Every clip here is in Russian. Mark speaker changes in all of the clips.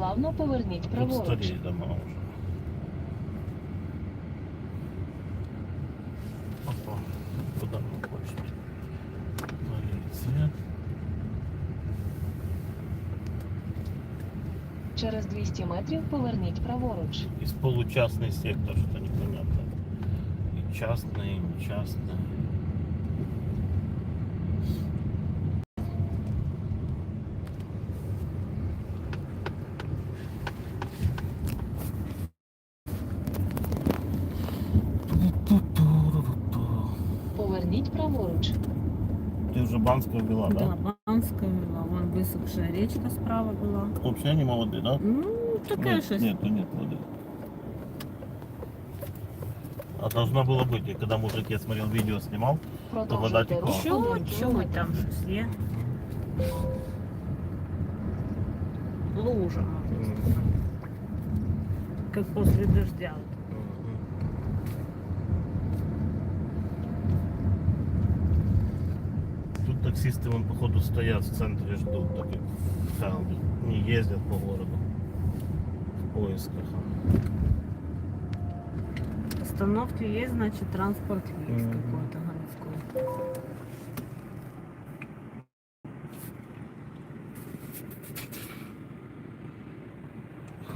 Speaker 1: Плавно поверніть
Speaker 2: Тут
Speaker 1: праворуч.
Speaker 2: старі дома вже. Опа, куди ви хочете? Поліція.
Speaker 1: Через 200 метрів поверніть праворуч.
Speaker 2: Из получастный сектор, что непонятно. И частный, и нечастный.
Speaker 1: Поверніть праворуч.
Speaker 2: Ты уже Банскую ввела, да?
Speaker 3: Да, Банская вела. Вон высохшая речка справа была.
Speaker 2: Вообще они молодые, да?
Speaker 3: Ну, такая
Speaker 2: нет,
Speaker 3: шесть.
Speaker 2: Нет, нет воды. А должна была быть, я когда мужик, я смотрел видео, снимал. вода
Speaker 1: Продовжуйте
Speaker 2: текла.
Speaker 1: рух один
Speaker 3: Чуть-чуть
Speaker 1: кілометр.
Speaker 3: там щось є. Лужа, может, как после дождя.
Speaker 2: Тут Таксисты, вон, походу, стоят в центре, ждут, так как в Хелме. Не ездят по городу в поисках.
Speaker 3: Остановки есть, значит транспорт есть
Speaker 2: Мгм.
Speaker 3: какой-то городской.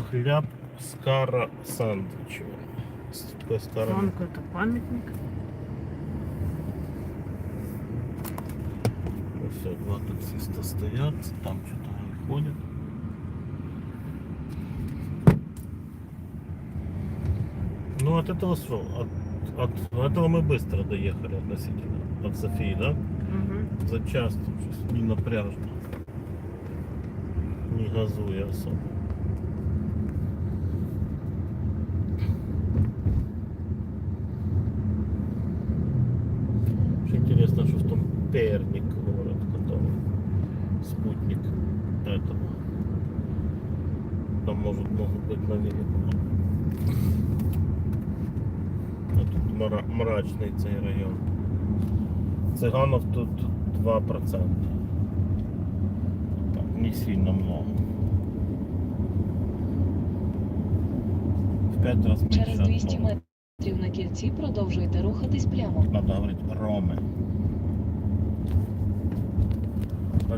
Speaker 2: Хляб Скара Сандвич. Такой Скара.
Speaker 3: Вон какой-то памятник.
Speaker 2: Все, два таксиста стоят, там что-то они ходят. Ну, от этого что? От, от этого мы быстро доехали относительно. От Софии, да?
Speaker 3: Мгм.
Speaker 2: За час там щось не напряжно. Не газуя особо. Что интересно, что в том Перник город, который спутник этого. Там может могут быть наверное. А тут мра- мрачний цей район. Цыганов тут 2%. Так, не сильно много. В 5 раз меньше.
Speaker 1: Через
Speaker 2: от
Speaker 1: 200
Speaker 2: нормы.
Speaker 1: метрів на кільці продовжуйте рухатись прямо.
Speaker 2: Надо говорить Роми.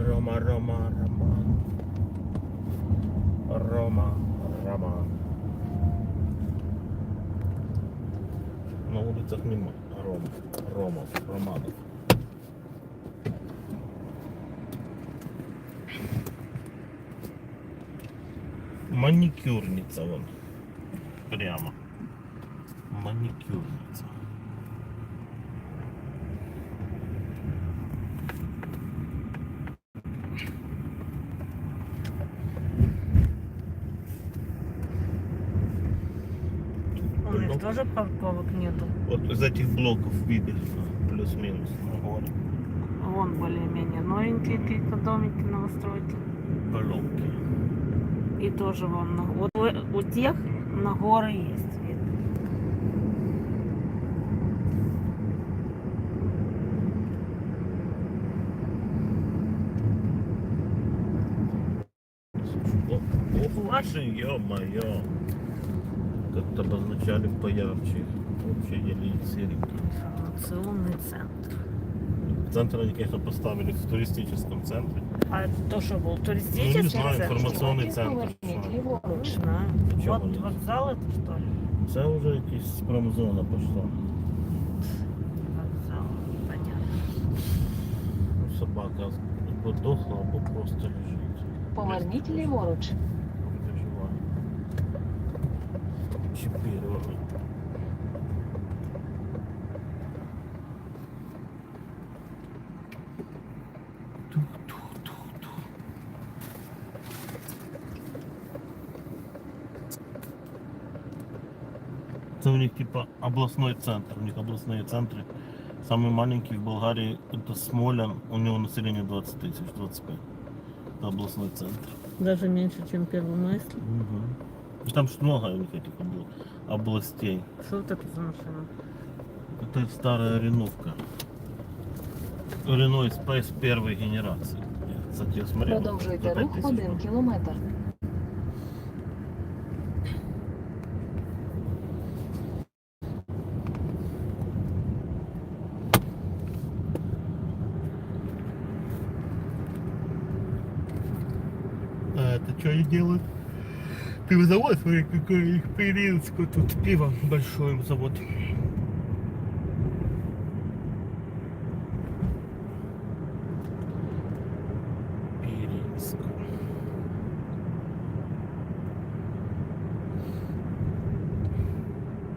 Speaker 2: Рома, Рома, Роман. Рома, Роман. На улицах нема Ром, Ромов, Романов. Маникюрница вон. Прямо. Маникюрница. Ну.
Speaker 3: тоже парковок нету.
Speaker 2: Вот из этих блоков видишь, плюс-минус.
Speaker 3: Вон более-менее новенькие какие-то домики новостройки.
Speaker 2: Блоки.
Speaker 3: И тоже вон, на- вот у, у тех на горы есть вид.
Speaker 2: Ваши, ё-моё. Как-то обозначали поярче. Вообще еле серенький.
Speaker 3: Информационный центр.
Speaker 2: Центр они, конечно, поставили в туристическом центре.
Speaker 3: А это то, что был
Speaker 2: Ну,
Speaker 3: туристический
Speaker 2: не знаю,
Speaker 3: центр?
Speaker 2: информационный
Speaker 1: Метрів
Speaker 2: центр.
Speaker 1: Поверніть
Speaker 2: що.
Speaker 3: Не
Speaker 1: ліворуч.
Speaker 3: знаю.
Speaker 2: Чому
Speaker 3: Вот
Speaker 2: ні?
Speaker 3: вокзал это что ли?
Speaker 2: Це вже якась промзона пішла.
Speaker 3: Вокзал, понятно.
Speaker 2: Ну, Собака або дохла, або просто лежить.
Speaker 1: Поверніть ліворуч.
Speaker 2: Тух-тух-тух-тух. Это у них типа областной центр. У них областные центры. Самый маленький в Болгарии это Смолян. У него население 20 тысяч, 25. Это областной центр.
Speaker 3: Даже меньше, чем Первомайск.
Speaker 2: Угу. Там же много вот этих обл- областей.
Speaker 3: Что вот это за машина?
Speaker 2: Это старая реновка. Рено Space первой генерации. Я, кстати, я смотрел.
Speaker 1: Продовжуйте рух
Speaker 2: 5000.
Speaker 1: 1
Speaker 2: километр.
Speaker 1: А это
Speaker 2: что они делают? Ты завод, смотри, какой их Пиринску, тут пиво большой завод. Пиринск.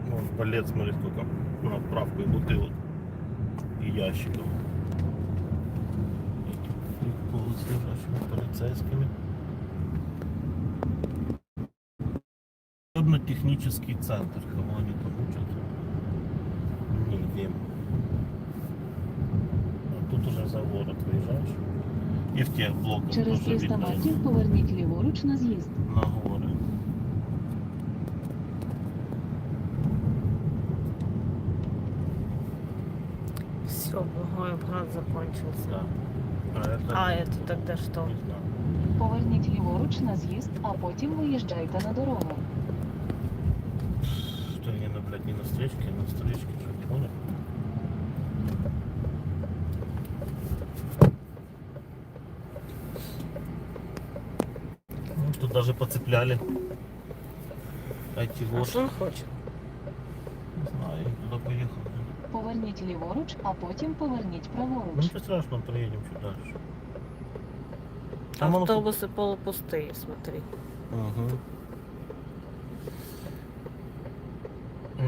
Speaker 2: Вон балет, смотри, сколько на отправку и бутылок, и ящиков. Приколы с полицейскими. Учебно-технический центр. Кого они там учат? Не видим. А тут уже за город выезжаешь. И в тех блоках
Speaker 1: Через
Speaker 2: тоже
Speaker 1: 300
Speaker 2: видно
Speaker 1: метрів поверніть ліворуч на з'їзд.
Speaker 2: на горы.
Speaker 3: Все, Благоевград закончился.
Speaker 2: Да. А это,
Speaker 3: А это тогда что?
Speaker 2: не знаю.
Speaker 1: Поверніть ліворуч на з'їзд, а потім виїжджайте на дорогу.
Speaker 2: даже поцепляли эти
Speaker 3: А
Speaker 2: вот.
Speaker 3: что он хочет?
Speaker 2: Не знаю, я туда поехал.
Speaker 1: Поверніть ліворуч, а потім поверніть
Speaker 2: Ну,
Speaker 1: праворуч.
Speaker 2: ничего страшного, проедем чуть дальше. Там оно-
Speaker 3: Автобусы полупустые, смотри.
Speaker 2: Угу.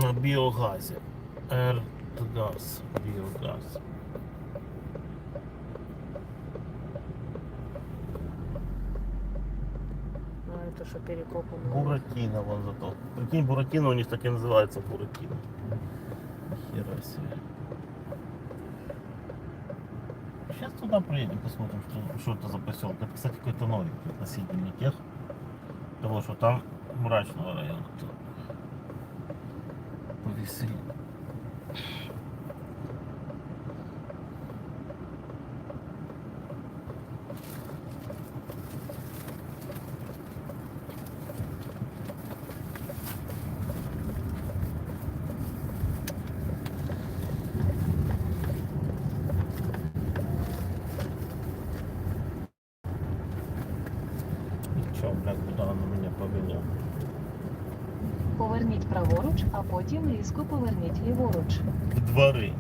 Speaker 2: На биогазе. Эртгаз. Биогаз.
Speaker 3: Это что, перекопано?
Speaker 2: Буратино вон зато. Прикинь, Буратино у них так и называется Буратино. Хера себе. Сейчас туда проедем, посмотрим, что, что это за поселок. Это, кстати, какой-то новый относительно тех. Того, что там мрачного района. Повеселее. И чё, блядь, куда оно меня повело?
Speaker 1: Поверніть праворуч, а потім різко поверніть ліворуч.
Speaker 2: В дворы.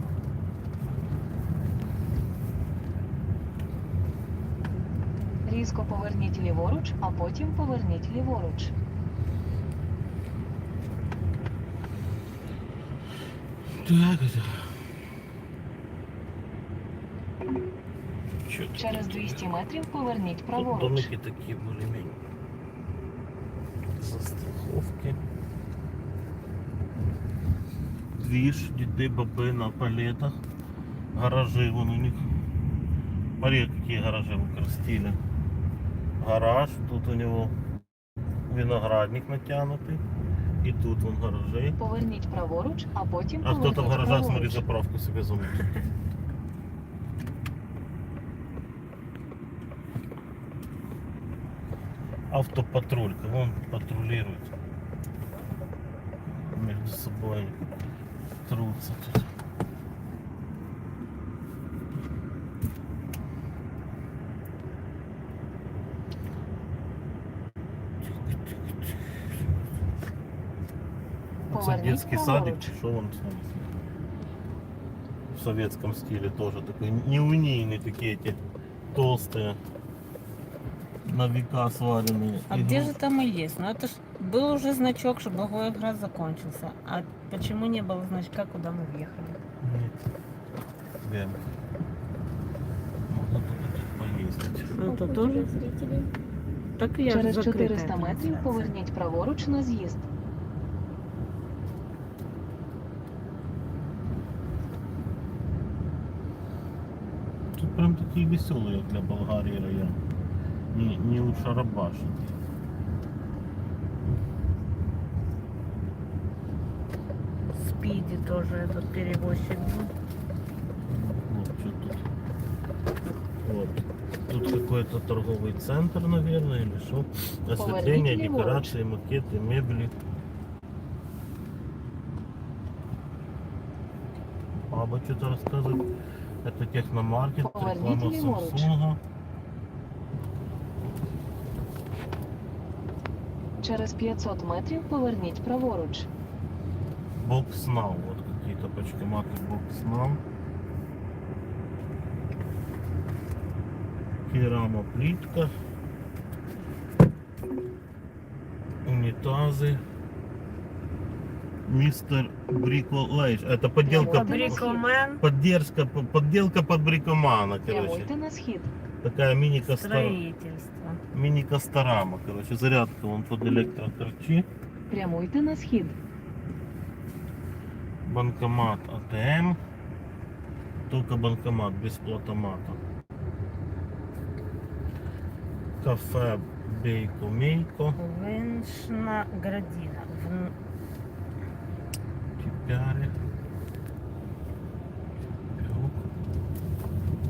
Speaker 1: Різко поверніть ліворуч, а потім поверніть ліворуч.
Speaker 2: Так, это... Чё тут
Speaker 1: Через
Speaker 2: такие?
Speaker 1: 200 метрів поверніть
Speaker 2: Тут
Speaker 1: праворуч.
Speaker 2: домики такие более-менее. Застраховки. Движ, деды, бобы на палетах. Гаражи вон у них. Смотри, какие гаражи укрестили. Гараж, тут у него виноградник натянутый. И тут вон гаражи.
Speaker 1: Поверніть праворуч, а потім
Speaker 2: А кто-то в
Speaker 1: поверніть
Speaker 2: гаражах, смотри,
Speaker 1: праворуч.
Speaker 2: заправку себе замутил. Автопатруль, кого он патрулирует? Между собой Трутся тут. Детский садик, что он там? в советском стиле тоже такой неунийный такие эти толстые на века сваренные.
Speaker 3: А где же там и есть? Ну это ж был уже значок, что Благоевград закончился. А почему не было значка, куда мы въехали?
Speaker 2: Нет. Верно. Можно тут поездить.
Speaker 3: Ну это тоже. Так и я
Speaker 1: Через
Speaker 3: закрытая
Speaker 1: 400 метрів
Speaker 3: трансляция.
Speaker 1: поверніть праворуч на з'їзд.
Speaker 2: Тут прям такие веселые для Болгарии район. Не, не у Шарабаша.
Speaker 3: Спиди тоже этот перевозчик был.
Speaker 2: Вот что тут. Вот. Тут какой-то торговый центр, наверное, или что? Осветление,
Speaker 1: Поверните
Speaker 2: декорации, макеты, мебели. Баба что-то рассказывает. Это техномаркет,
Speaker 1: Поверните
Speaker 2: реклама. Самсунга.
Speaker 1: Через 500 метрів поверніть праворуч.
Speaker 2: Now. Вот какие-то почкоматы Бокс Now. Керама плитка. Унитазы. Мистер Бриколейш. Это подделка.
Speaker 3: Брикомен,
Speaker 2: поддержка, подделка под брикомана, короче.
Speaker 1: Прямуйте на схід.
Speaker 2: Такая мини-костар...
Speaker 3: строительство.
Speaker 2: мини-косторама, короче. Зарядка вон под электроторчи.
Speaker 1: Прямуйте на схід.
Speaker 2: Банкомат АТМ. Только банкомат, без платомата. Кафе Бейко Мейко.
Speaker 3: Виншна градина. В-.
Speaker 2: Пивок.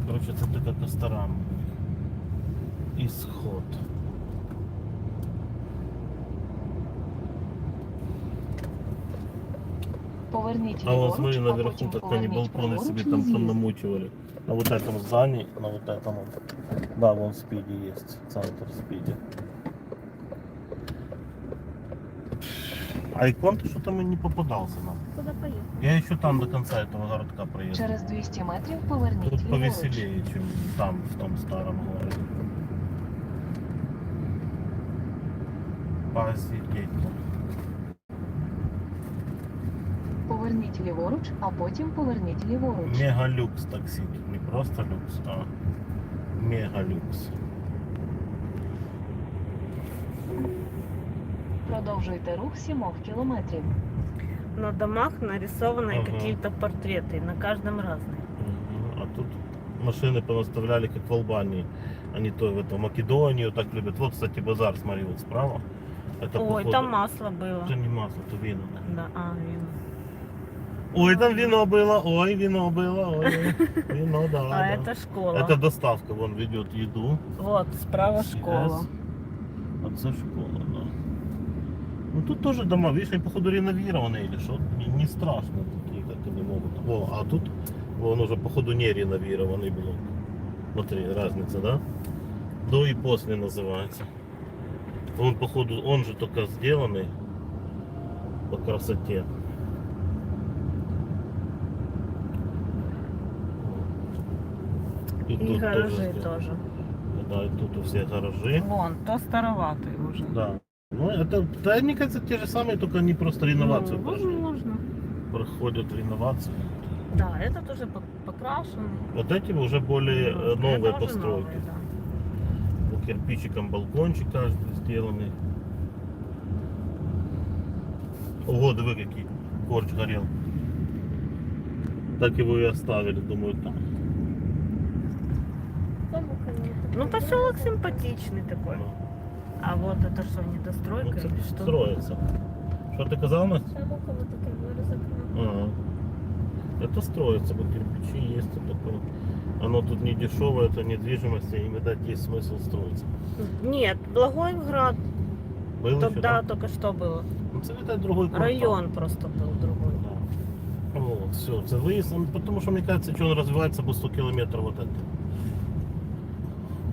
Speaker 2: Короче, это така косторама. Исход.
Speaker 1: Поверніть
Speaker 2: А вот
Speaker 1: ліворуч,
Speaker 2: смотри
Speaker 1: а
Speaker 2: наверху,
Speaker 1: потім
Speaker 2: как они
Speaker 1: поверніть
Speaker 2: балконы
Speaker 1: праворуч
Speaker 2: себе
Speaker 1: на
Speaker 2: там
Speaker 1: з'їзд.
Speaker 2: понамучивали. На вот этом здании, на вот этом вот. Да, вон спиди есть, центр спиди. А икон-то что-то мы не попадался нам.
Speaker 3: Куда поехали?
Speaker 2: Я еще там до конца этого городка проеду.
Speaker 1: Через 200 метрів поверніть
Speaker 2: Тут
Speaker 1: ліворуч.
Speaker 2: повеселее, чем там, в том старом городе. Позидеть.
Speaker 1: Поверніть ліворуч, а потім поверніть ліворуч.
Speaker 2: Мегалюкс такси. Тут не просто люкс, а мегалюкс.
Speaker 1: Продовжуйте рух 7 кілометрів.
Speaker 3: На домах нарисованы
Speaker 2: Ага.
Speaker 3: какие-то портреты, на каждом разные.
Speaker 2: Мгм. А тут машины понаставляли, как в Албании. Они то в эту Македонию так любят. Вот, кстати, базар, смотри, вот справа. Это
Speaker 3: Ой,
Speaker 2: походу-
Speaker 3: там масло было.
Speaker 2: Это не масло, это вино.
Speaker 3: Да, а, вино.
Speaker 2: Ой, там вино было, ой, вино было, ой, вино, да,
Speaker 3: А
Speaker 2: да.
Speaker 3: это школа.
Speaker 2: Это доставка, вон ведет еду.
Speaker 3: Вот, справа школа.
Speaker 2: Yes. А це школа, да. Ну тут тоже дома, видишь, они походу реновированные или что? Не, не страшно такие, как они могут. Во, а тут вон уже походу не реновированный блок. Смотри, разница, да? До и после называется. Он походу, он же только сделанный по красоте. И,
Speaker 3: И
Speaker 2: тут
Speaker 3: гаражи
Speaker 2: сделано.
Speaker 3: тоже.
Speaker 2: Да, и тут у всех гаражи.
Speaker 3: Вон, то староватый уже.
Speaker 2: Да. Ну, это, да, мне кажется, те же самые, только они просто реновацию
Speaker 3: Ну,
Speaker 2: прошли.
Speaker 3: возможно.
Speaker 2: Проходят реновацию.
Speaker 3: Да, этот уже пок- покрашен.
Speaker 2: Вот эти уже более э,
Speaker 3: Это
Speaker 2: новые постройки.
Speaker 3: новые, да.
Speaker 2: По кирпичикам балкончик каждый сделанный. Ого, вы какие. Корч горел. Так его и оставили, думаю, там.
Speaker 3: Ну, поселок симпатичный такой.
Speaker 2: Ну,
Speaker 3: А вот это что,
Speaker 2: ну,
Speaker 3: недостройка
Speaker 2: це
Speaker 3: или что?
Speaker 2: строится. Что ты казал, Настя? Ага. Это строится, вот кирпичи есть, вот такое. Оно тут не дешевое, это недвижимость, и им, видать, есть смысл строиться.
Speaker 3: Нет, Благоевград,
Speaker 2: Был еще,
Speaker 3: да, только что было.
Speaker 2: Ну, це, видать, другой квартал.
Speaker 3: Район просто был другой.
Speaker 2: Да. Вот, все, це виїзд, ну, потому что, мне кажется, что он развивается по 100 километров вот это.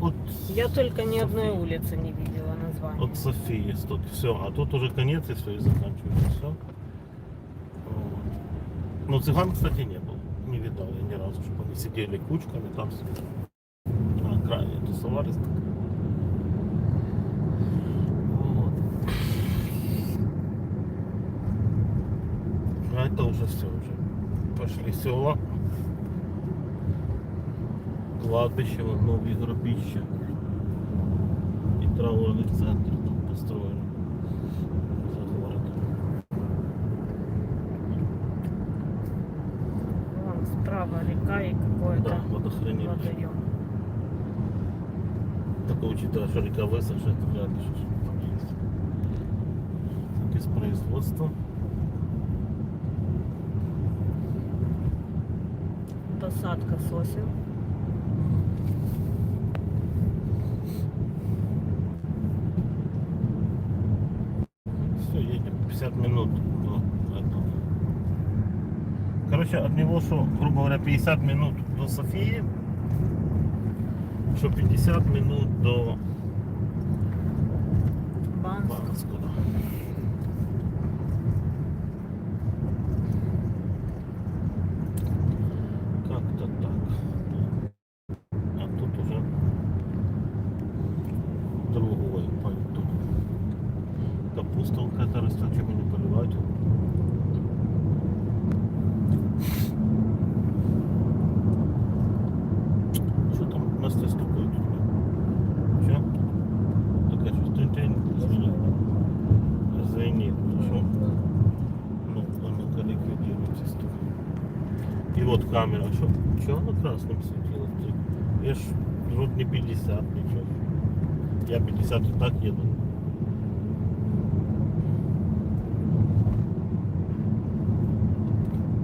Speaker 2: Вот,
Speaker 3: Я только ни одной
Speaker 2: София.
Speaker 3: улицы не видела названия.
Speaker 2: От Софии тут все, а тут уже конец и все, и заканчивается все. Ну, цыган, кстати, не был. Не видал я ни разу, чтобы они сидели кучками там себе. На окраине тусовались так. Вот. А это уже все уже. Пошли села. Кладбище, вот новые гробища. И траурный центр там построили. За городом.
Speaker 3: Вон справа река и какой-то
Speaker 2: Да, водохранилище.
Speaker 3: водоем.
Speaker 2: Только учитывая, что река высохшая, то вряд ли что там есть. Так, из производства.
Speaker 3: Посадка сосен.
Speaker 2: Все, едем 50 минут до этого. Короче, от него что, грубо говоря, 50 минут до Софии, что 50 минут до
Speaker 3: Банск.
Speaker 2: Банск. скоро. Как-то так. А тут уже другой пальто. Капуста какая-то растет, чем не поливать. Что там Настя стукает у тебя? Че? Такая что тынь Извини. Извини. Что? Ну, а ну-ка ликвидируйте стук. И вот камера. Что? Че она красным светилась? Я ж вроде не 50, ничего. Я 50 и так еду.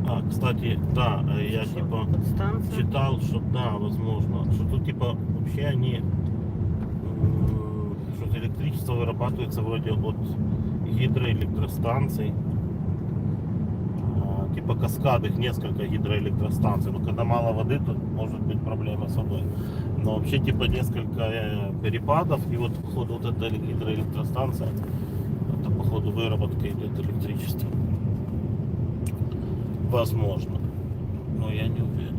Speaker 2: А, кстати, да, э, я
Speaker 3: Что,
Speaker 2: типа
Speaker 3: подстанция?
Speaker 2: читал, что да, возможно, что тут типа вообще они, что электричество вырабатывается вроде от гидроэлектростанций, А, типа каскадных несколько гидроэлектростанций, но когда мало воды, то может быть проблема с водой. Но вообще типа несколько э, перепадов, и вот походу вот эта гидроэлектростанция, это походу выработка идет электричества. Возможно. Но я не уверен.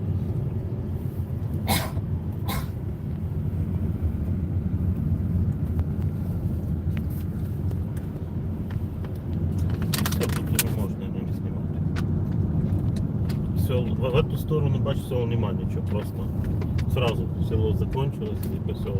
Speaker 2: Все, тут уже можно не снимать. Все, в, эту сторону, бачиш, всього нема нічого, просто сразу село закончилось і все.